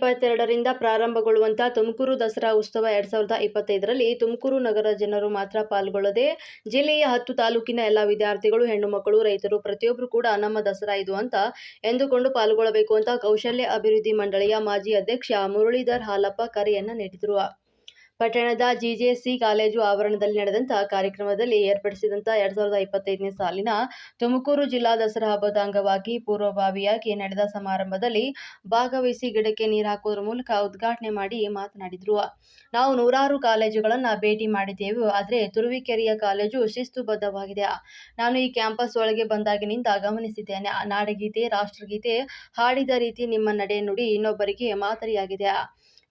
ಇಪ್ಪತ್ತೆರಡರಿಂದ ಪ್ರಾರಂಭಗೊಳ್ಳುವಂಥ ತುಮಕೂರು ದಸರಾ ಉತ್ಸವ ಎರಡು ಸಾವಿರದ ಇಪ್ಪತ್ತೈದರಲ್ಲಿ ತುಮಕೂರು ನಗರ ಜನರು ಮಾತ್ರ ಪಾಲ್ಗೊಳ್ಳದೆ ಜಿಲ್ಲೆಯ ಹತ್ತು ತಾಲೂಕಿನ ಎಲ್ಲ ವಿದ್ಯಾರ್ಥಿಗಳು, ಹೆಣ್ಣು ಮಕ್ಕಳು, ರೈತರು ಪ್ರತಿಯೊಬ್ಬರು ಕೂಡ ನಮ್ಮ ದಸರಾ ಇದು ಅಂತ ಎಂದುಕೊಂಡು ಪಾಲ್ಗೊಳ್ಳಬೇಕು ಅಂತ ಕೌಶಲ್ಯ ಅಭಿವೃದ್ಧಿ ಮಂಡಳಿಯ ಮಾಜಿ ಅಧ್ಯಕ್ಷ ಮುರಳೀಧರ್ ಹಾಲಪ್ಪ ಕರೆಯನ್ನ ನೀಡಿದರು. ಪಟ್ಟಣದ ಜಿಜೆಸಿ ಕಾಲೇಜು ಆವರಣದಲ್ಲಿ ನಡೆದಂಥ ಕಾರ್ಯಕ್ರಮದಲ್ಲಿ ಏರ್ಪಡಿಸಿದಂಥ ಎರಡು ಸಾವಿರದ ಇಪ್ಪತ್ತೈದನೇ ಸಾಲಿನ ತುಮಕೂರು ಜಿಲ್ಲಾ ದಸರಾ ಹಬ್ಬದ ಅಂಗವಾಗಿ ಪೂರ್ವಭಾವಿಯಾಗಿ ನಡೆದ ಸಮಾರಂಭದಲ್ಲಿ ಭಾಗವಹಿಸಿ ಗಿಡಕ್ಕೆ ನೀರು ಹಾಕುವುದರ ಮೂಲಕ ಉದ್ಘಾಟನೆ ಮಾಡಿ ಮಾತನಾಡಿದರು. ನಾವು ನೂರಾರು ಕಾಲೇಜುಗಳನ್ನು ಭೇಟಿ ಮಾಡಿದ್ದೆವು, ಆದರೆ ತುರುವಿಕೆರೆಯ ಕಾಲೇಜು ಶಿಸ್ತುಬದ್ಧವಾಗಿದೆ. ನಾನು ಈ ಕ್ಯಾಂಪಸ್ ಒಳಗೆ ಬಂದಾಗಿನಿಂದ ಗಮನಿಸಿದ್ದೇನೆ. ನಾಡಗೀತೆ, ರಾಷ್ಟ್ರಗೀತೆ ಹಾಡಿದ ರೀತಿ ನಿಮ್ಮ ನಡೆ ನುಡಿ ಇನ್ನೊಬ್ಬರಿಗೆ ಮಾದರಿಯಾಗಿದೆ.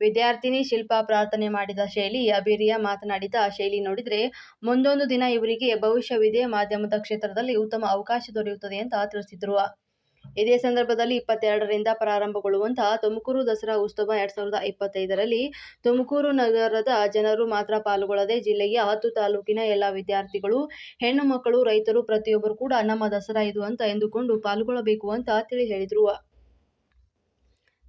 ವಿದ್ಯಾರ್ಥಿನಿ ಶಿಲ್ಪಾ ಪ್ರಾರ್ಥನೆ ಮಾಡಿದ ಶೈಲಿ ಅಭಿರಿಯ ಮಾತನಾಡಿದ ಶೈಲಿ ನೋಡಿದರೆ ಮುಂದೊಂದು ದಿನ ಇವರಿಗೆ ಭವಿಷ್ಯವಿದೆ, ಮಾಧ್ಯಮದ ಕ್ಷೇತ್ರದಲ್ಲಿ ಉತ್ತಮ ಅವಕಾಶ ದೊರೆಯುತ್ತದೆ ಅಂತ ತಿಳಿಸಿದರು. ಇದೇ ಸಂದರ್ಭದಲ್ಲಿ ಇಪ್ಪತ್ತೆರಡರಿಂದ ಪ್ರಾರಂಭಗೊಳ್ಳುವಂತಹ ತುಮಕೂರು ದಸರಾ ಉತ್ಸವ ಎರಡ್ ಸಾವಿರದ ಇಪ್ಪತ್ತೈದರಲ್ಲಿ ತುಮಕೂರು ನಗರದ ಜನರು ಮಾತ್ರ ಪಾಲ್ಗೊಳ್ಳದೆ ಜಿಲ್ಲೆಯ ಹತ್ತು ತಾಲೂಕಿನ ಎಲ್ಲ ವಿದ್ಯಾರ್ಥಿಗಳು, ಹೆಣ್ಣು ಮಕ್ಕಳು, ರೈತರು ಪ್ರತಿಯೊಬ್ಬರು ಕೂಡ ನಮ್ಮ ದಸರಾ ಇದು ಅಂತ ಎಂದುಕೊಂಡು ಪಾಲ್ಗೊಳ್ಳಬೇಕು ಅಂತ ತಿಳಿ ಹೇಳಿದರು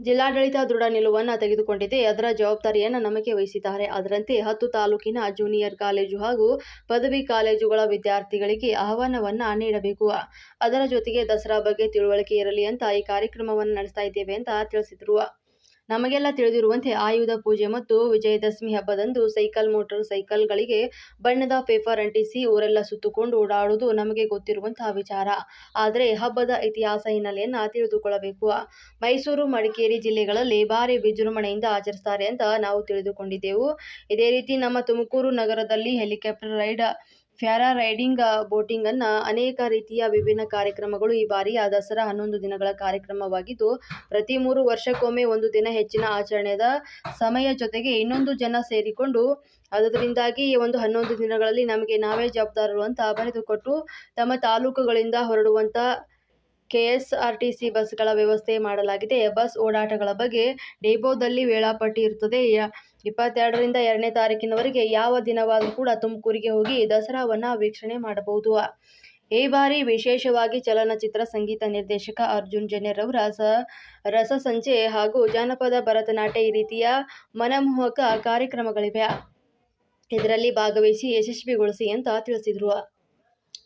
ಜಿಲ್ಲಾಡಳಿತ ದೃಢ ನಿಲುವನ್ನು ತೆಗೆದುಕೊಂಡಿದೆ. ಅದರ ಜವಾಬ್ದಾರಿಯನ್ನು ನಮಗೆ ವಹಿಸಿದ್ದಾರೆ. ಅದರಂತೆ ಹತ್ತು ತಾಲೂಕಿನ ಜೂನಿಯರ್ ಕಾಲೇಜು ಹಾಗೂ ಪದವಿ ಕಾಲೇಜುಗಳ ವಿದ್ಯಾರ್ಥಿಗಳಿಗೆ ಆಹ್ವಾನವನ್ನ ನೀಡಬೇಕು. ಅದರ ಜೊತೆಗೆ ದಸರಾ ಬಗ್ಗೆ ತಿಳುವಳಿಕೆ ಇರಲಿ ಅಂತ ಈ ಕಾರ್ಯಕ್ರಮವನ್ನು ನಡೆಸ್ತಾ ಇದ್ದೇವೆ ಅಂತ ತಿಳಿಸಿದರು. ನಮಗೆಲ್ಲ ತಿಳಿದಿರುವಂತೆ ಆಯುಧ ಪೂಜೆ ಮತ್ತು ವಿಜಯದಶಮಿ ಹಬ್ಬದಂದು ಸೈಕಲ್ ಮೋಟಾರ್ ಸೈಕಲ್ಗಳಿಗೆ ಬಣ್ಣದ ಪೇಪರ್ ಅಂಟಿಸಿ ಊರೆಲ್ಲ ಸುತ್ತುಕೊಂಡು ಓಡಾಡುವುದು ನಮಗೆ ಗೊತ್ತಿರುವಂತಹ ವಿಚಾರ. ಆದರೆ ಹಬ್ಬದ ಇತಿಹಾಸ ಹಿನ್ನೆಲೆಯನ್ನು ತಿಳಿದುಕೊಳ್ಳಬೇಕು. ಮೈಸೂರು, ಮಡಿಕೇರಿ ಜಿಲ್ಲೆಗಳಲ್ಲಿ ಭಾರಿ ವಿಜೃಂಭಣೆಯಿಂದ ಆಚರಿಸುತ್ತಾರೆ ಅಂತ ನಾವು ತಿಳಿದುಕೊಂಡಿದ್ದೆವು. ಇದೇ ರೀತಿ ನಮ್ಮ ತುಮಕೂರು ನಗರದಲ್ಲಿ helicopter ride para riding boating ಅನ್ನ ಅನೇಕ ರೀತಿಯ ವಿಭಿನ್ನ ಕಾರ್ಯಕ್ರಮಗಳು ಈ ಬಾರಿಯ ದಸರಾ ಹನ್ನೊಂದು ದಿನಗಳ ಕಾರ್ಯಕ್ರಮವಾಗಿದ್ದು, ಪ್ರತಿ ಮೂರು ವರ್ಷಕ್ಕೊಮ್ಮೆ ಒಂದು ದಿನ ಹೆಚ್ಚಿನ ಆಚರಣೆದ ಸಮಯ ಜೊತೆಗೆ ಇನ್ನೊಂದು ಜನ ಸೇರಿಕೊಂಡು, ಅದರಿಂದಾಗಿ ಈ ಒಂದು ಹನ್ನೊಂದು ದಿನಗಳಲ್ಲಿ ನಮಗೆ ನಾವೇ ಜವಾಬ್ದಾರರು ಅಂತ ಬರೆದುಕೊಟ್ಟು, ತಮ್ಮ ತಾಲೂಕುಗಳಿಂದ ಹೊರಡುವಂಥ K S R T C ಬಸ್ಗಳ ವ್ಯವಸ್ಥೆ ಮಾಡಲಾಗಿದೆ. ಬಸ್ ಓಡಾಟಗಳ ಬಗ್ಗೆ ಡೇಬೋದಲ್ಲಿ ವೇಳಾಪಟ್ಟಿ ಇರುತ್ತದೆ. ಇಪ್ಪತ್ತೆರಡರಿಂದ ಎರಡನೇ ತಾರೀಕಿನವರೆಗೆ ಯಾವ ದಿನವಾದರೂ ಕೂಡ ತುಮಕೂರಿಗೆ ಹೋಗಿ ದಸರಾವನ್ನು ವೀಕ್ಷಣೆ ಮಾಡಬಹುದು. ಈ ಬಾರಿ ವಿಶೇಷವಾಗಿ ಚಲನಚಿತ್ರ ಸಂಗೀತ ನಿರ್ದೇಶಕ ಅರ್ಜುನ್ ಜನ್ಯರವರ ರಸಸಂಚೆ ಹಾಗೂ ಜಾನಪದ ಭರತನಾಟ್ಯ ಈ ರೀತಿಯ ಮನಮೋಹಕ ಕಾರ್ಯಕ್ರಮಗಳಿವೆ. ಇದರಲ್ಲಿ ಭಾಗವಹಿಸಿ ಯಶಸ್ವಿಗೊಳಿಸಿ ಅಂತ ತಿಳಿಸಿದರು.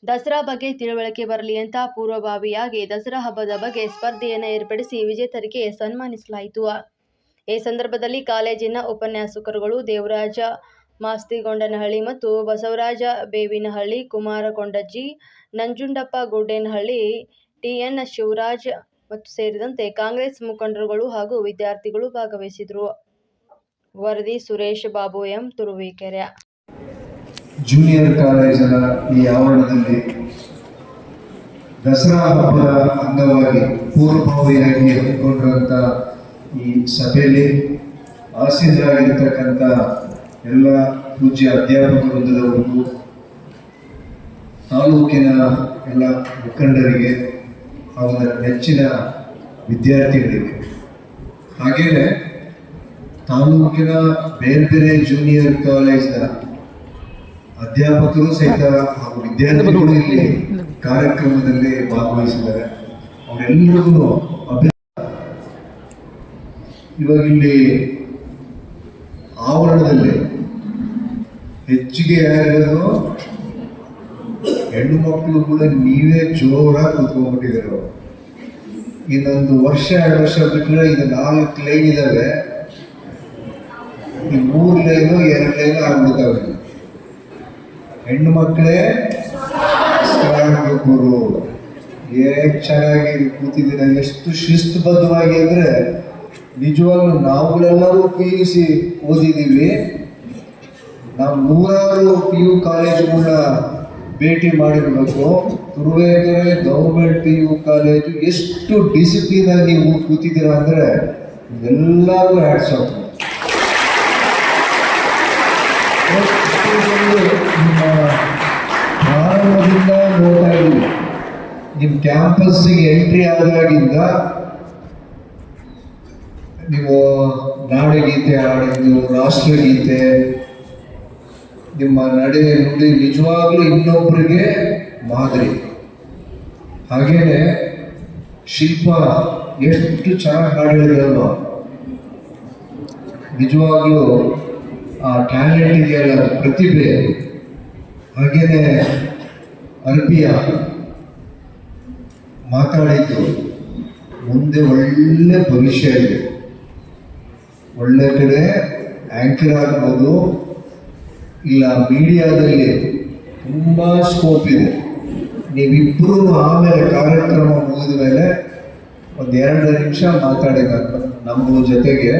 ದಸರಾ ಬಗ್ಗೆ ತಿಳುವಳಿಕೆ ಬರಲಿ ಅಂತ ಪೂರ್ವಭಾವಿಯಾಗಿ ದಸರಾ ಹಬ್ಬದ ಬಗ್ಗೆ ಸ್ಪರ್ಧೆಯನ್ನು ಏರ್ಪಡಿಸಿ ವಿಜೇತರಿಗೆ ಸನ್ಮಾನಿಸಲಾಯಿತು. ಈ ಸಂದರ್ಭದಲ್ಲಿ ಕಾಲೇಜಿನ ಉಪನ್ಯಾಸಕರುಗಳು ದೇವರಾಜ ಮಾಸ್ತಿಗೊಂಡನಹಳ್ಳಿ ಮತ್ತು ಬಸವರಾಜ ಬೇವಿನಹಳ್ಳಿ ಕುಮಾರ ಕೊಂಡಜ್ಜಿ ನಂಜುಂಡಪ್ಪ ಗುಡ್ಡೇನಹಳ್ಳಿ, ಟಿಎನ್ ಶಿವರಾಜ್ ಮತ್ತು ಸೇರಿದಂತೆ ಕಾಂಗ್ರೆಸ್ ಮುಖಂಡರುಗಳು ಹಾಗೂ ವಿದ್ಯಾರ್ಥಿಗಳು ಭಾಗವಹಿಸಿದರು ವರದಿ ಸುರೇಶ್ ಬಾಬು ಎಂ. ತುರುವೇಕೆರೆ. ಜೂನಿಯರ್ ಕಾಲೇಜಿನ ಈ ಆವರಣದಲ್ಲಿ ದಸರಾ ಹಬ್ಬದ ಅಂಗವಾಗಿ ಪೂರ್ವಭಾವಿಯಾಗಿ ಹಮ್ಮಿಕೊಂಡಿರುವಂಥ ಈ ಸಭೆಯಲ್ಲಿ ಆಸೀನರಾಗಿರ್ತಕ್ಕಂಥ ಎಲ್ಲ ಪೂಜ್ಯ ಅಧ್ಯಾಪಕ ವೃಂದದವರಿಗೂ ತಾಲೂಕಿನ ಎಲ್ಲ ಮುಖಂಡರಿಗೆ ಅವರ ನೆಚ್ಚಿನ ವಿದ್ಯಾರ್ಥಿಗಳಿಗೆ. ಹಾಗೆಯೇ ತಾಲೂಕಿನ ಬೇರೆ ಬೇರೆ ಜೂನಿಯರ್ ಕಾಲೇಜಿನ ಅಧ್ಯಾಪಕರು ಸಹಿತ ಹಾಗೂ ವಿದ್ಯಾರ್ಥಿಗಳು ಇಲ್ಲಿ ಕಾರ್ಯಕ್ರಮದಲ್ಲಿ ಭಾಗವಹಿಸಿದ್ದಾರೆ. ಅವರೆಲ್ಲರಿಗೂ ಅಭ್ಯಾಸ ಇವಾಗ ಇಲ್ಲಿ ಆವರಣದಲ್ಲಿ ಹೆಚ್ಚಿಗೆ ಯಾರಿರೋದು ಹೆಣ್ಣು ಮಕ್ಕಳು ಕೂಡ ನೀವೇ ಜೋರಾಗಿ ಕುತ್ಕೊಂಡ್ಬಿಟ್ಟಿದ್ದಾರೆ ಇನ್ನೊಂದು ವರ್ಷ, ಎರಡು ವರ್ಷ ಬಿಟ್ಟರೆ ಇದು ನಾಲ್ಕು ಲೈನ್ ಇದ್ದಾವೆ ಈ ಮೂರು ಲೈನು, ಎರಡು ಲೈನು ಆಗ್ಬಿಡ್ತಾವೆ ಹೆಣ್ಣು ಮಕ್ಕಳೇ ಗುರು ಏನ್ ಚೆನ್ನಾಗಿ ಕೂತಿದ್ದೀರ, ಎಷ್ಟು ಶಿಸ್ತುಬದ್ಧವಾಗಿ ಅಂದ್ರೆ ನಿಜವಾಗ್ಲೂ ನಾವುಗಳೆಲ್ಲರೂ ಪಿ ಯು ಸಿ ಓದಿದ್ದೀವಿ. ನಾವು ನೂರಾರು ಪಿ ಯು ಕಾಲೇಜುಗಳನ್ನ ಭೇಟಿ ಮಾಡಿರ್ಬೇಕು. Turuvekere government P U college ಎಷ್ಟು ಡಿಸಿಪ್ಲಿನ್ ಆಗಿ ನೀವು ಕೂತಿದ್ದೀರಾ ಅಂದ್ರೆ ಎಲ್ಲರೂ ಹ್ಯಾಟ್ಸ್ ಪ್ರಾರಂಭದಿಂದ ನೋಡ್ತಾ ಇದ್ದೀವಿ ನಿಮ್ಮ ಕ್ಯಾಂಪಸ್ಸಿಗೆ ಎಂಟ್ರಿ ಆದಾಗಿಂದ ನೀವು ನಾಡಗೀತೆ ಹಾಡಿದ್ದು, ರಾಷ್ಟ್ರಗೀತೆ, ನಿಮ್ಮ ನಡೆ ನುಡಿ ನಿಜವಾಗ್ಲೂ ಇನ್ನೊಬ್ಬರಿಗೆ ಮಾದರಿ. ಹಾಗೇನೆ ಶಿಲ್ಪ ಎಷ್ಟು ಚೆನ್ನಾಗಿ ಹಾಡಿದ್ರಲ್ವ ನಿಜವಾಗ್ಲೂ ಆ ಟ್ಯಾಲೆಂಟ್ ಇದೆಯಲ್ಲ, ಪ್ರತಿಭೆ. ಹಾಗೇನೆ ಅರ್ಪಿಯ ಮಾತಾಡಿದ್ದು ಮುಂದೆ ಒಳ್ಳೆ ಭವಿಷ್ಯ ಇದೆ. ಒಳ್ಳೆ ಕಡೆ ಆಂಕರ್ ಆಗ್ಬೋದು. ಇಲ್ಲ ಮೀಡಿಯಾದಲ್ಲಿ ತುಂಬ ಸ್ಕೋಪ್ ಇದೆ. ನೀವಿಬ್ಬರು ಆಮೇಲೆ ಕಾರ್ಯಕ್ರಮ ಮುಗಿದ ಮೇಲೆ ಒಂದು ಎರಡು ನಿಮಿಷ ಮಾತಾಡಿದಾಗ ನಮ್ಮ ಜೊತೆಗೆ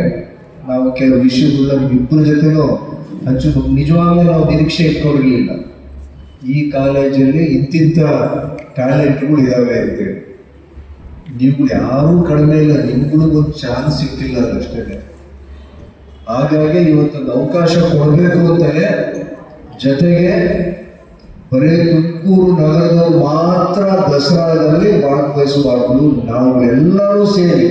ನಾವು ಕೆಲವು ವಿಷಯಗಳನ್ನ ಇಬ್ಬರ ಜೊತೆನೂ ಹಂಚು ನಿಜವಾಗ್ಲೂ ನಾವು ನಿರೀಕ್ಷೆ ಇಟ್ಕೊಂಡಿರಲಿಲ್ಲ. ಈ ಕಾಲೇಜಲ್ಲಿ ಇಂತಿಂಥ ಟ್ಯಾಲೆಂಟ್ಗಳು ಇದ್ದಾವೆ ಅಂತೇಳಿ ನೀವು ಯಾರೂ ಕಡಿಮೆ ಇಲ್ಲ ನಿಮ್ಗಳಿಗೊಂದು ಚಾನ್ಸ್ ಸಿಕ್ಕಿಲ್ಲ ಅದಷ್ಟೇ. ಹಾಗಾಗಿ ಇವತ್ತೊಂದು ಅವಕಾಶ ಕೊಡಬೇಕು ಅಂತಲೇ ಜೊತೆಗೆ ಬರೀ ತುಮಕೂರು ನಗರದವರು ಮಾತ್ರ ದಸರಾದಲ್ಲಿ ಭಾಗವಹಿಸಬಾರ್ದು. ನಾವು ಎಲ್ಲರೂ ಸೇರಿ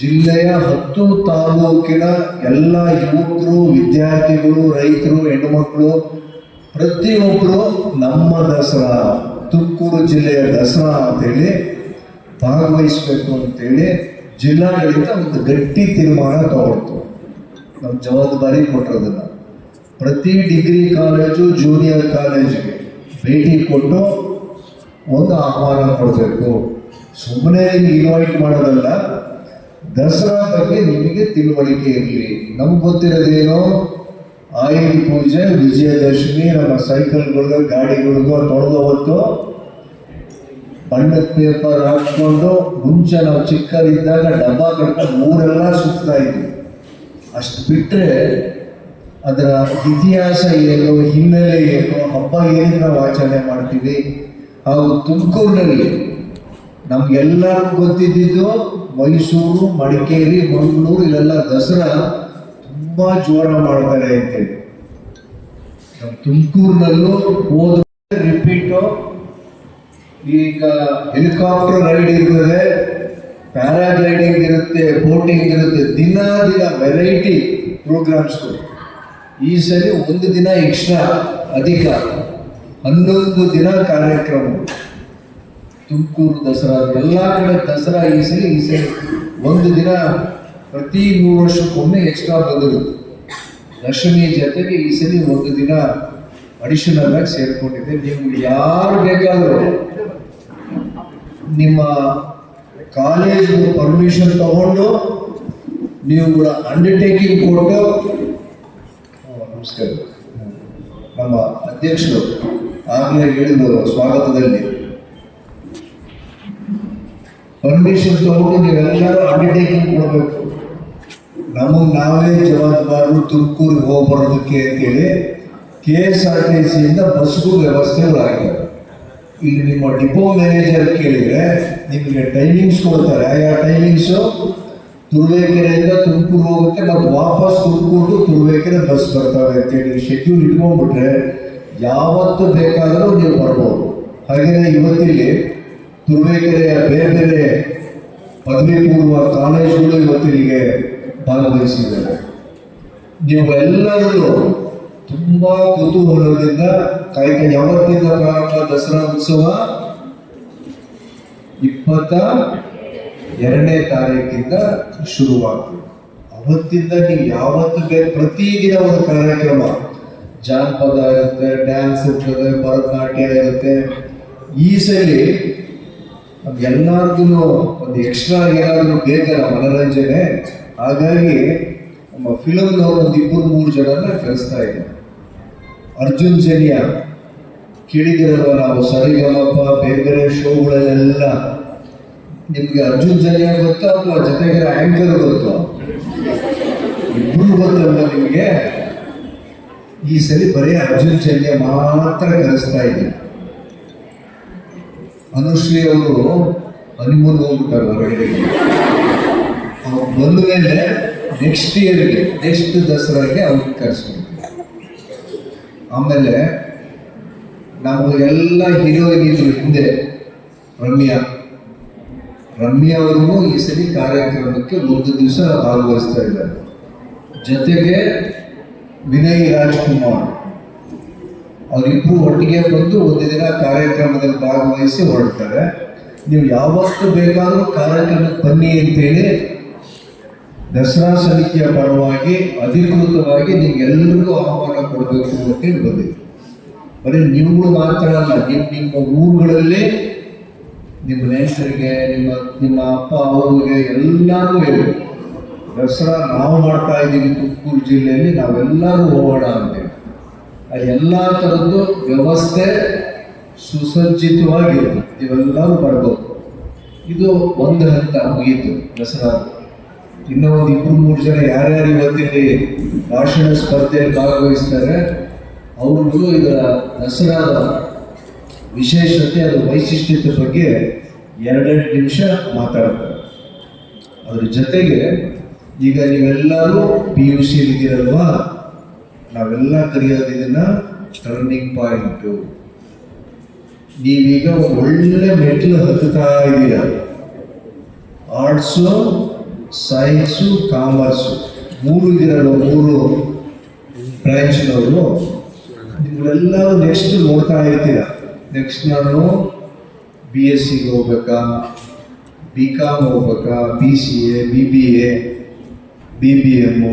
ಜಿಲ್ಲೆಯ ಹತ್ತು ತಾಲೂಕಿನ ಎಲ್ಲ ಯುವಕರು, ವಿದ್ಯಾರ್ಥಿಗಳು, ರೈತರು ಹೆಣ್ಣುಮಕ್ಕಳು ಪ್ರತಿಯೊಬ್ಬರು ನಮ್ಮ ದಸರಾ, ತುಮಕೂರು ಜಿಲ್ಲೆಯ ದಸರಾ ಅಂತೇಳಿ ಭಾಗವಹಿಸಬೇಕು ಅಂತೇಳಿ ಜಿಲ್ಲಾಡಳಿತ ಒಂದು ಗಟ್ಟಿ ತೀರ್ಮಾನ ತಗೊಳ್ತು. ನಮ್ಮ ಜವಾಬ್ದಾರಿ ಕೊಟ್ಟಿರೋದನ್ನ. ಪ್ರತಿ ಡಿಗ್ರಿ ಕಾಲೇಜು, ಜೂನಿಯರ್ ಕಾಲೇಜಿಗೆ ಭೇಟಿ ಕೊಟ್ಟು ಒಂದು ಆಹ್ವಾನ ಕೊಡಬೇಕು. ಸುಮ್ಮನೆ ಇನ್ವೈಟ್ ಮಾಡೋದಲ್ಲ. ದಸರಾ ಬಗ್ಗೆ ನಿಮಗೆ ತಿಳುವಳಿಕೆ ಇರಲಿ. ನಮ್ಗೆ ಗೊತ್ತಿರೋದೇನೋ? ಆಯುಧ ಪೂಜೆ, ವಿಜಯದಶಮಿ, ನಮ್ಮ ಸೈಕಲ್ಗಳಿಗೂ ಗಾಡಿಗಳಿಗೂ ತೊಳೆದು ಹೊತ್ತು ಬಣ್ಣದ ಪೇಪರ್ ಹಾಕ್ಕೊಂಡು, ಮುಂಚೆ ನಾವು ಚಿಕ್ಕದಿದ್ದಾಗ ಡಬ್ಬ ಕಟ್ಕೊಂಡು ಊರೆಲ್ಲ ಸುತ್ತಾ ಇದ್ವಿ. ಅಷ್ಟು ಬಿಟ್ಟರೆ ಅದರ ಇತಿಹಾಸ ಏನು, ಹಿನ್ನೆಲೆ ಏನು, ಹಬ್ಬ ಏನು ನಾವು ಆಚರಣೆ ಮಾಡ್ತೀವಿ. ಹಾಗೂ ತುಮಕೂರಿನಲ್ಲಿ ನಮ್ಗೆಲ್ಲರಿಗೂ ಗೊತ್ತಿದ್ದಿದ್ದು ಮೈಸೂರು, ಮಡಿಕೇರಿ, ಮಂಗಳೂರು, ಇಲ್ಲೆಲ್ಲ ದಸರಾ. ತುಂಬ ಜೋರ ಮಾಡ್ತಾರೆ ಅಂತೇಳಿ. ನಮ್ಮ ತುಮಕೂರಿನಲ್ಲೂ ಹೋದ ರಿಪೀಟು ಈಗ ಹೆಲಿಕಾಪ್ಟರ್ ರೈಡ್ ಇರ್ತದೆ ಪ್ಯಾರಾಗ್ಲೈಡಿಂಗ್ ಇರುತ್ತೆ ಬೋಟಿಂಗ್ ಇರುತ್ತೆ, ದಿನ ದಿನ ವೆರೈಟಿ ಪ್ರೋಗ್ರಾಮ್ಸ್ಗಳು ಈ ಸಲ ಒಂದು ದಿನ ಎಕ್ಸ್ಟ್ರಾ ಅಧಿಕ, ಹನ್ನೊಂದು ದಿನ ಕಾರ್ಯಕ್ರಮ. ತುಮಕೂರು ದಸರಾ, ಎಲ್ಲ ಕಡೆ ದಸರಾ ಈ ಸರಿ, ಈ ಸಲ ಒಂದು ದಿನ ಪ್ರತಿ ಮೂರು ವರ್ಷಕ್ಕೊಮ್ಮೆ ಎಕ್ಸ್ಟ್ರಾ ಬಂದಿರುತ್ತೆ. ದಶಮಿ ಜೊತೆಗೆ ಈ ಸಲ ಒಂದು ದಿನ ಅಡಿಷನಲ್ ಆಗಿ ಸೇರ್ಕೊಂಡಿದೆ. ನೀವು ಯಾರು ಬೇಕಾದರೂ ನಿಮ್ಮ ಕಾಲೇಜು ಪರ್ಮಿಷನ್ ತಗೊಂಡು ನೀವು ಕೂಡ ಅಂಡರ್ಟೇಕಿಂಗ್ ಕೊಟ್ಟು ನಮಸ್ಕಾರ. ನಮ್ಮ ಅಧ್ಯಕ್ಷರು ಆಗಲೇ ಹೇಳಿದರು ಸ್ವಾಗತದಲ್ಲಿ ಪರ್ಮಿಷನ್ ತಗೊಂಡು ನೀವೆಲ್ಲರೂ ಅಂಡರ್ಟೇಕಿಂಗ್ ಕೊಡಬೇಕು. ನಮಗೆ ನಾವೇ ಜವಾಬ್ದಾರರು ತುಮಕೂರಿಗೆ ಹೋಗ್ಬರೋದಕ್ಕೆ ಅಂತೇಳಿ ಕೆ ಎಸ್ ಆರ್ ಟಿ ಸಿಯಿಂದ ಬಸ್ಗೂ ವ್ಯವಸ್ಥೆಗಳಾಗಿವೆ ಇಲ್ಲಿ ನಿಮ್ಮ ಡಿಪೋ ಮ್ಯಾನೇಜರ್ ಕೇಳಿದರೆ ನಿಮಗೆ ಟೈಮಿಂಗ್ಸ್ ಕೊಡ್ತಾರೆ. ಯಾವ ಟೈಮಿಂಗ್ಸು ತುರುವೇಕೆರೆಯಿಂದ ತುಮಕೂರು ಹೋಗುತ್ತೆ ಮತ್ತು ವಾಪಸ್ ತುಮಕೂರು ತುರುವೇಕೆರೆ ಬಸ್ ಬರ್ತವೆ ಅಂತೇಳಿ ಶೆಡ್ಯೂಲ್ ಇಟ್ಕೊಂಡ್ಬಿಟ್ರೆ ಯಾವತ್ತು ಬೇಕಾದರೂ ನೀವು ಬರ್ಬೋದು. ಹಾಗೆಯೇ ಇವತ್ತಿಲ್ಲಿ ತುರುವೇಕೆರೆಯ ಬೇರೆ ಬೇರೆ ಪದವಿ ಪೂರ್ವ ಕಾಲೇಜುಗಳು ಇವತ್ತಿಲ್ಲಿಗೆ ಭಾಗವಹಿಸಿದ್ದಾರೆ. ನೀವೆಲ್ಲರೂ ತುಂಬಾ ಕುತೂಹಲದಿಂದ ಕಾಯ್ತಾ ಯಾವತ್ತಿಂದ ಪ್ರಾರಂಭ ದಸರಾ ಉತ್ಸವ? ಇಪ್ಪತ್ತ ಎರಡನೇ ತಾರೀಕಿಂದ ಶುರುವಾಗ್ತದೆ. ಅವತ್ತಿಂದ ನೀವು ಯಾವತ್ತು ಪ್ರತಿ ದಿನ ಒಂದು ಕಾರ್ಯಕ್ರಮ. ಜಾನಪದ ಇರುತ್ತೆ ಡ್ಯಾನ್ಸ್ ಇರ್ತದೆ, ಭರತನಾಟ್ಯ ಇರುತ್ತೆ. ಈ ಸಲ ಎಲ್ಲರಿಗೂ ಒಂದು ಎಕ್ಸ್ಟ್ರಾ ಏನಾದರೂ ಬೇಕಲ್ಲ ಮನೋರಂಜನೆ. ಹಾಗಾಗಿ ನಮ್ಮ ಫಿಲಮ್ನವ್ರು ಒಂದು ಇಬ್ಬರು ಮೂರು ಜನನ ಕಳಿಸ್ತಾ ಇದ್ದಾರೆ. ಅರ್ಜುನ್ ಜನಿಯ ಕೇಳಿದಿರಲ್ವ ನಾವು ಸರಿಗಮಪ್ಪ ಬೇರೆ ಬೇರೆ ಶೋಗಳಲ್ಲೆಲ್ಲ ನಿಮ್ಗೆ ಅರ್ಜುನ್ ಜನಿಯ ಗೊತ್ತಾ ಅಥವಾ ಜೊತೆಗೆ ಆಂಕರ್ ಗೊತ್ತು? ಇಬ್ಬರು ಗೊತ್ತಲ್ಲ ನಿಮಗೆ. ಈ ಸರಿ ಬರೀ ಅರ್ಜುನ್ ಜನ್ಯ ಮಾತ್ರ ಕಲಿಸ್ತಾ ಇದ್ದೀನಿ ಅನುಶ್ರೀ ಅವರು ಹನಿಮೂನ್ ಹೋಗ್ಬಿಟ್ಟಾರೆ ಹೊರಗಡೆ ಬಂದ ಮೇಲೆ ನೆಕ್ಸ್ಟ್ ಇಯರ್ಗೆ ನೆಕ್ಸ್ಟ್ ದಸರಾಗೆ ಅವ್ರಿಗೆ ಕರೆಸ್ಬಿಡ್ತೀವಿ ಆಮೇಲೆ ನಮಗೆಲ್ಲ ಹೀರೋಯಿನ್ ಇದ್ರು ಹಿಂದೆ, ರಮ್ಯಾ. ರಮ್ಯಾ ಅವರು ಈ ಸರಿ ಕಾರ್ಯಕ್ರಮಕ್ಕೆ ಒಂದು ದಿವಸ ಭಾಗವಹಿಸ್ತಾ ಇದ್ದಾರೆ. ಜೊತೆಗೆ ವಿನಯ್ ರಾಜ್ಕುಮಾರ್. ಅವರಿಬ್ಬರು ಒಟ್ಟಿಗೆ ಬಂದು ಒಂದು ದಿನ ಕಾರ್ಯಕ್ರಮದಲ್ಲಿ ಭಾಗವಹಿಸಿ ಹೊರಡ್ತಾರೆ. ನೀವು ಯಾವತ್ತು ಬೇಕಾದರೂ ಕಾರ್ಯಕ್ರಮಕ್ಕೆ ಬನ್ನಿ ಅಂತೇಳಿ ದಸರಾ ಸಮಿತಿಯ ಪರವಾಗಿ ಅಧಿಕೃತವಾಗಿ ನಿಮ್ಗೆಲ್ಲರಿಗೂ ಆಹ್ವಾನ ಕೊಡಬೇಕು ಅಂತೇಳಿ ಬಂದಿದೆ ಬರೀ ನೀವುಗಳು ಮಾತ್ರ ಅಲ್ಲ ನಿಮ್ಮ ನಿಮ್ಮ ಊರುಗಳಲ್ಲಿ ನಿಮ್ಮ ನೆಂಟರಿಗೆ, ನಿಮ್ಮ ನಿಮ್ಮ ಅಪ್ಪ, ಅವರಿಗೆ ಎಲ್ಲರೂ ಹೇಳಿ. ದಸರಾ ನಾವು ಮಾಡ್ತಾ ಇದ್ದೀವಿ ತುಮಕೂರು ಜಿಲ್ಲೆಯಲ್ಲಿ, ನಾವೆಲ್ಲರೂ ಹೋಗೋಣ ಅಂತೇಳಿ ಅಲ್ಲಿ ಎಲ್ಲ ಥರದ್ದು ವ್ಯವಸ್ಥೆ ಸುಸಜ್ಜಿತವಾಗಿದೆ. ಇವೆಲ್ಲರೂ ಬರ್ಬೋದು. ಇದು ಒಂದು ಹಂತ ಮುಗೀತು ದಸರಾ ಇನ್ನೂ ಒಂದು ಇಬ್ಬರು ಮೂರು ಜನ ಯಾರ್ಯಾರು ಇವತ್ತಿಲ್ಲಿ ಭಾಷಣ ಸ್ಪರ್ಧೆಯಲ್ಲಿ ಭಾಗವಹಿಸ್ತಾರೆ ಅವ್ರಿಗೂ ಇದರ ದಸರಾದ ವಿಶೇಷತೆ ಅದರ ವೈಶಿಷ್ಟ್ಯತೆ ಬಗ್ಗೆ ಎರಡೆರಡು ನಿಮಿಷ ಮಾತಾಡ್ತಾರೆ. ಅದ್ರ ಜೊತೆಗೆ ಈಗ ನೀವೆಲ್ಲರೂ ಪಿ ಯು ಸಿ ಇದ್ದೀರಲ್ವಾ ನಾವೆಲ್ಲ ಕರೆಯೋದು ಇದನ್ನ ಟರ್ನಿಂಗ್ ಪಾಯಿಂಟು ನೀವೀಗ ಒಳ್ಳೆ ಮೆಟ್ಲು ಹತ್ತುತ್ತಾ ಇದೀರ. Arts science commerce. ಮೂರು ಇದ್ದೀರಲ್ವ ಮೂರು ಬ್ರ್ಯಾಂಚ್ನವರು ನಿಮ್ಗಳೆಲ್ಲರೂ ನೆಕ್ಸ್ಟ್ ನೋಡ್ತಾ ಇರ್ತೀರ. ನೆಕ್ಸ್ಟ್ ನಾನು ಬಿ ಎಸ್ ಸಿಗೆ ಹೋಗ್ಬೇಕಾ? ಬಿ ಕಾಮ್ ಹೋಗ್ಬೇಕಾ? B C A B B A B B M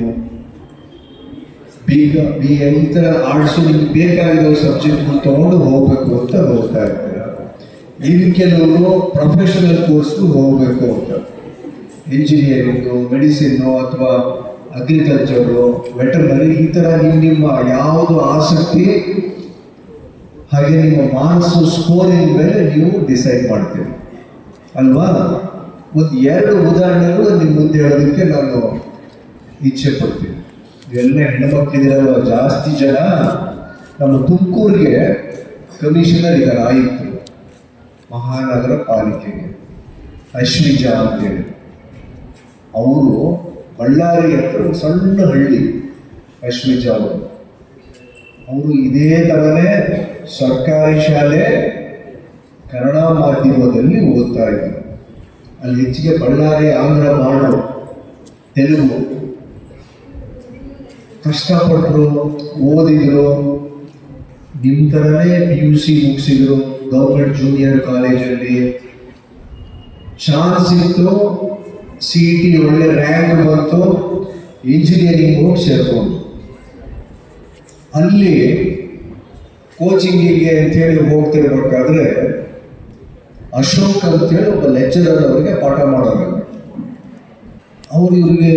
B B A ಈ ಥರ ಆರ್ಟ್ಸು ನಿಮ್ಗೆ ಬೇಕಾಗಿರೋ ಸಬ್ಜೆಕ್ಟ್ನ ತೊಗೊಂಡು ಹೋಗ್ಬೇಕು ಅಂತ ನೋಡ್ತಾ ಇರ್ತೀರ. ಇನ್ನು ಕೆಲವರು ಪ್ರೊಫೆಷನಲ್ ಕೋರ್ಸ್ಗೂ ಹೋಗಬೇಕು. ಇಂಜಿನಿಯರಿಂಗು, ಮೆಡಿಸಿನ್ನು ಅಥವಾ ಅಗ್ರಿಕಲ್ಚರು, ವೆಟರ್ನರಿ, ಈ ಥರ ನಿಮ್ಮ ನಿಮ್ಮ ಯಾವುದು ಆಸಕ್ತಿ, ಹಾಗೆ ನಿಮ್ಮ ಮಾರ್ಕ್ಸು ಸ್ಕೋರಿನ ಮೇಲೆ ನೀವು ಡಿಸೈಡ್ ಮಾಡ್ತೀರಿ. ಅಲ್ವಾ? ಒಂದು ಎರಡು ಉದಾಹರಣೆಗಳು ನಿಮ್ಮ ಮುಂದೆ ಹೇಳೋದಕ್ಕೆ ನಾನು ಇಚ್ಛೆ ಪಡ್ತೀನಿ. ಎಲ್ಲ ಹೆಣ್ಮಕ್ಳಿದಿರಲ್ವ? ಜಾಸ್ತಿ ಜನ ನಮ್ಮ ತುಮಕೂರಿಗೆ ಕಮಿಷನರ್ ಇದ್ದಾರೆ ಆಯಿತು ಮಹಾನಗರ ಪಾಲಿಕೆಗೆ, ಅಶ್ವಿಜಾ ಅಂತೇಳಿ. ಅವರು ಬಳ್ಳಾರಿ ಹತ್ರ ಸಣ್ಣ ಹಳ್ಳಿ ರಶ್ಮಿ ಅವರು. ಅವರು ಇದೇ ಥರನೇ ಸರ್ಕಾರಿ ಶಾಲೆ ಕನ್ನಡ ಮಾಧ್ಯಮದಲ್ಲಿ ಓದ್ತಾ ಇದ್ರು ಅಲ್ಲಿ ಹೆಚ್ಚಿಗೆ ಬಳ್ಳಾರಿ, ಆಂಧ್ರ, ಮಾಡು, ತೆಲುಗು ಕಷ್ಟಪಟ್ಟರು ಓದಿದ್ರು ನಿಮ್ಮ ಥರನೇ ಪಿ ಯು ಸಿ ಮುಗಿಸಿದ್ರು, ಗೌರ್ಮೆಂಟ್ ಜೂನಿಯರ್ ಕಾಲೇಜಲ್ಲಿ ಚಾನ್ಸ್ ಇತ್ತು ಸಿ ಟಿ ಒಳ್ಳೆ ರ್ಯಾಂಕ್ ಬಂತು ಇಂಜಿನಿಯರಿಂಗ್ ಹೋಗಿ ಸೇರ್ಕೊಂಡು. ಅಲ್ಲಿ ಕೋಚಿಂಗಿಗೆ ಅಂತೇಳಿ ಹೋಗ್ತಿರ್ಬೇಕಾದ್ರೆ ಅಶೋಕ್ ಅಂತೇಳಿ ಒಬ್ಬ ಲೆಕ್ಚರರ್ ಅವರಿಗೆ ಪಾಠ ಮಾಡೋರು. ಅವರು ಇವ್ರಿಗೆ